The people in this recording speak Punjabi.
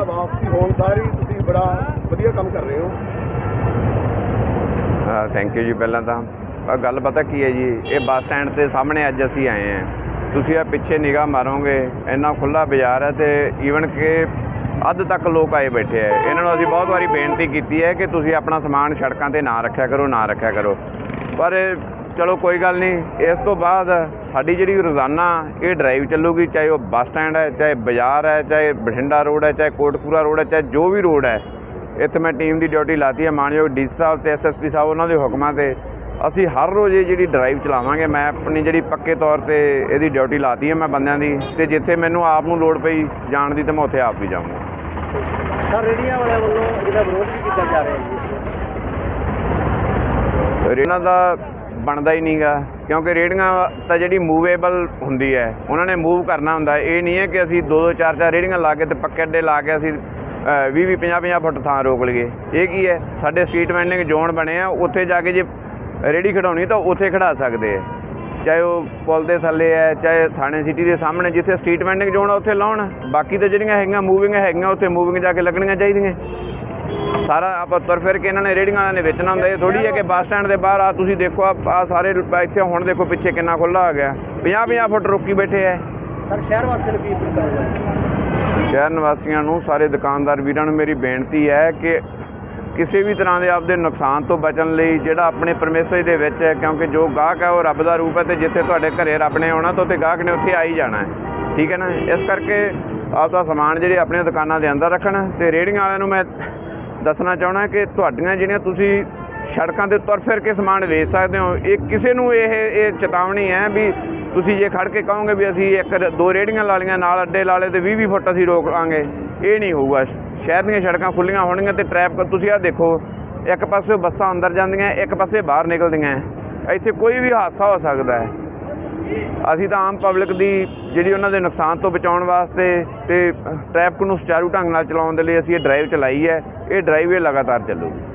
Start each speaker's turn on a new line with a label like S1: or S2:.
S1: ਆ ਵਾਪਸੀ ਹੋਣ ਸਾਰੀ ਤੁਸੀਂ ਬੜਾ ਵਧੀਆ ਕੰਮ ਕਰ ਰਹੇ ਹੋ।
S2: ਥੈਂਕ ਯੂ ਜੀ ਪਹਿਲਾਂ ਤਾਂ। ਆਹ ਗੱਲ ਪਤਾ ਕੀ ਹੈ ਜੀ, ਇਹ ਬੱਸ ਸਟੈਂਡ ਦੇ ਸਾਹਮਣੇ ਅੱਜ ਅਸੀਂ ਆਏ ਹਾਂ। ਤੁਸੀਂ ਆ ਪਿੱਛੇ ਨਿਗਾਹ ਮਾਰੋਗੇ, ਇੰਨਾ ਖੁੱਲਾ ਬਾਜ਼ਾਰ ਹੈ ਤੇ ਈਵਨ ਕਿ ਅੱਧ ਤੱਕ ਲੋਕ ਆਏ ਬੈਠੇ ਆ। ਇਹਨਾਂ ਨੂੰ ਅਸੀਂ ਬਹੁਤ ਵਾਰੀ ਬੇਨਤੀ ਕੀਤੀ ਹੈ ਕਿ ਤੁਸੀਂ ਆਪਣਾ ਸਮਾਨ ਸੜਕਾਂ ਤੇ ਨਾ ਰੱਖਿਆ ਕਰੋ, ਨਾ ਰੱਖਿਆ ਕਰੋ। ਪਰ ਚਲੋ ਕੋਈ ਗੱਲ ਨਹੀਂ ਇਸ ਤੋਂ ਬਾਅਦ ਸਾਡੀ ਜਿਹੜੀ ਰੋਜ਼ਾਨਾ ਇਹ ਡਰਾਈਵ ਚੱਲੂਗੀ ਚਾਹੇ ਉਹ ਬੱਸ ਸਟੈਂਡ ਹੈ ਚਾਹੇ ਬਾਜ਼ਾਰ ਹੈ ਚਾਹੇ ਬਠਿੰਡਾ ਰੋਡ ਹੈ ਚਾਹੇ ਕੋਟਪੂਰਾ ਰੋਡ ਹੈ ਚਾਹੇ ਜੋ ਵੀ ਰੋਡ ਹੈ ਇੱਥੇ ਮੈਂ ਟੀਮ ਦੀ ਡਿਊਟੀ ਲਾਤੀ ਹੈ ਮਾਨਯੋਗ ਡੀ ਸਾਹਿਬ ਤੇ ਐਸਐਸਪੀ ਸਾਹਿਬ ਉਹਨਾਂ ਦੇ ਹੁਕਮਾਂ ਤੇ। ਅਸੀਂ ਹਰ ਰੋਜ਼ ਇਹ ਜਿਹੜੀ ਡਰਾਈਵ ਚਲਾਵਾਂਗੇ ਮੈਂ ਆਪਣੀ ਜਿਹੜੀ ਪੱਕੇ ਤੌਰ ਤੇ ਇਹਦੀ ਡਿਊਟੀ ਲਾਤੀ ਹੈ ਮੈਂ ਬੰਦਿਆਂ ਦੀ ਤੇ ਜਿੱਥੇ ਮੈਨੂੰ ਆਪ ਨੂੰ ਲੋੜ ਪਈ ਜਾਣ ਦੀ ਤੇ ਮੈਂ ਉੱਥੇ ਆਪ ਵੀ ਜਾਊਂਗਾ।
S1: ਸਰ ਰੇੜੀਆਂ ਵਾਲਿਆਂ ਵੱਲੋਂ ਇਹਦਾ ਵਿਰੋਧ ਵੀ ਕੀਤਾ ਜਾ ਰਿਹਾ ਹੈ
S2: ਰੇੜੀਆਂ ਦਾ ਬਣਦਾ ਹੀ ਨਹੀਂਗਾ, ਕਿਉਂਕਿ ਰੇੜੀਆਂ ਤਾਂ ਜਿਹੜੀ ਮੂਵੇਬਲ ਹੁੰਦੀ ਹੈ, ਉਹਨਾਂ ਨੇ ਮੂਵ ਕਰਨਾ ਹੁੰਦਾ ਇਹ ਨਹੀਂ ਹੈ ਕਿ ਅਸੀਂ ਦੋ ਦੋ, ਚਾਰ ਚਾਰ ਰੇੜੀਆਂ ਲਾ ਕੇ ਤੇ ਪੱਕੇ ਅੱਡੇ ਲਾ ਕੇ ਅਸੀਂ 20 20 50 50 ਫੁੱਟ ਥਾਂ ਰੋਕ ਲਈਏ। ਇਹ ਕੀ ਹੈ? ਸਾਡੇ ਸਟਰੀਟ ਵੈਂਡਿੰਗ ਜ਼ੋਨ ਬਣੇ ਆ, ਉੱਥੇ ਜਾ ਕੇ ਜੇ ਰੇੜੀ ਖੜਾਉਣੀ ਤਾਂ ਉੱਥੇ ਖੜਾ ਸਕਦੇ ਆ। ਚਾਹੇ ਉਹ ਪੁਲ ਦੇ ਥੱਲੇ ਹੈ, ਚਾਹੇ ਥਾਣੇ ਸਿਟੀ ਦੇ ਸਾਹਮਣੇ, ਜਿੱਥੇ ਸਟਰੀਟ ਵੈਂਡਿੰਗ ਜ਼ੋਨ ਆ, ਉੱਥੇ ਲਾਉਣ। ਬਾਕੀ ਤਾਂ ਜਿਹੜੀਆਂ ਹੈਗੀਆਂ ਮੂਵਿੰਗ ਹੈਗੀਆਂ, ਉੱਥੇ ਮੂਵਿੰਗ ਜਾ ਕੇ ਲੱਗਣੀਆਂ ਚਾਹੀਦੀਆਂ। ਸਾਰਾ ਆਪਾਂ ਤੁਰ ਫਿਰ ਕੇ ਇਹਨਾਂ ਨੇ ਰੇੜੀਆਂ ਵਾਲਿਆਂ ਨੇ ਵੇਚਣਾ ਹੁੰਦਾ ਇਹ ਥੋੜੀ ਹੈ ਕਿ ਬੱਸ ਸਟੈਂਡ ਦੇ ਬਾਹਰ ਆ ਤੁਸੀਂ ਦੇਖੋ ਆ ਸਾਰੇ ਇੱਥੇ ਹੁਣ ਦੇਖੋ ਪਿੱਛੇ ਕਿੰਨਾ ਖੁੱਲਾ ਆ ਗਿਆ। 50 50 ਫੁੱਟ ਰੋਕੀ ਬੈਠੇ ਐ।
S1: ਸਰ ਸ਼ਹਿਰ ਵਾਸੀਆਂ ਨੂੰ ਕੀ ਅਪੀਲ ਕਰੋਗੇ?
S2: ਸ਼ਹਿਰ ਨਿਵਾਸੀਆਂ ਨੂੰ ਸਾਰੇ ਦੁਕਾਨਦਾਰ ਵੀਰਾਂ ਨੂੰ ਮੇਰੀ ਬੇਨਤੀ ਹੈ ਕਿ ਕਿਸੇ ਵੀ ਤਰ੍ਹਾਂ ਦੇ ਆਪਦੇ ਨੁਕਸਾਨ ਤੋਂ ਬਚਣ ਲਈ ਜਿਹੜਾ ਆਪਣੇ ਪਰਮੇਸ਼ਰ ਦੇ ਵਿੱਚ ਹੈ ਕਿਉਂਕਿ ਜੋ ਗਾਹਕ ਹੈ ਉਹ ਰੱਬ ਦਾ ਰੂਪ ਹੈ ਤੇ ਜਿੱਥੇ ਤੁਹਾਡੇ ਘਰੇ ਰੱਬ ਨੇ ਆਉਣਾ ਤਾਂ ਉੱਥੇ ਗਾਹਕ ਨੇ ਉੱਥੇ ਆ ਹੀ ਜਾਣਾ ਹੈ। ਠੀਕ ਹੈ ਨਾ? ਇਸ ਕਰਕੇ ਆਪਦਾ ਸਮਾਨ ਜਿਹੜੇ ਆਪਣੀਆਂ ਦੁਕਾਨਾਂ ਦੇ ਅੰਦਰ ਰੱਖਣ ਤੇ ਰੇਹੜੀਆਂ ਵਾਲਿਆਂ ਨੂੰ ਮੈਂ ਦੱਸਣਾ ਚਾਹਣਾ ਕਿ ਤੁਹਾਡੀਆਂ ਜਿਹੜੀਆਂ ਤੁਸੀਂ ਸੜਕਾਂ ਤੇ ਤੁਰ ਫਿਰ ਕੇ ਸਮਾਨ ਵੇਚ ਸਕਦੇ ਹੋ, ਇਹ ਕਿਸੇ ਨੂੰ ਇਹ ਇਹ ਚੇਤਾਵਨੀ ਹੈ ਵੀ ਤੁਸੀਂ ਜੇ ਖੜ ਕੇ ਕਹੋਗੇ ਵੀ ਅਸੀਂ ਇੱਕ ਦੋ ਰੇੜੀਆਂ ਲਾ ਲਈਆਂ, ਨਾਲ ਅੱਡੇ ਲਾ ਲਏ ਤੇ 20 20 ਫੁੱਟ ਅਸੀਂ ਰੋਕ ਲਾਂਗੇ, ਇਹ ਨਹੀਂ ਹੋਊਗਾ। ਸ਼ਹਿਰ ਦੀਆਂ ਸੜਕਾਂ ਖੁੱਲੀਆਂ ਹੋਣਗੀਆਂ ਤੇ ਟ੍ਰੈਫਿਕ ਤੁਸੀਂ ਆਹ ਦੇਖੋ, ਇੱਕ ਪਾਸੇ ਬੱਸਾਂ ਅੰਦਰ ਜਾਂਦੀਆਂ, ਇੱਕ ਪਾਸੇ ਬਾਹਰ ਨਿਕਲਦੀਆਂ। ਇੱਥੇ ਕੋਈ ਵੀ ਹਾਦਸਾ ਹੋ ਸਕਦਾ ਹੈ। ਅਸੀਂ ਤਾਂ ਆਮ ਪਬਲਿਕ ਦੀ ਜਿਹੜੀ ਉਹਨਾਂ ਦੇ ਨੁਕਸਾਨ ਤੋਂ ਬਚਾਉਣ ਵਾਸਤੇ ਤੇ ਟ੍ਰੈਫਿਕ ਨੂੰ ਸੁਚਾਰੂ ਢੰਗ ਨਾਲ ਚਲਾਉਣ ਦੇ ਲਈ ਅਸੀਂ ਇਹ ਡਰਾਈਵ ਚਲਾਈ ਹੈ, ਇਹ ਡਰਾਈਵ ਇਹ ਲਗਾਤਾਰ ਚੱਲੂਗੀ।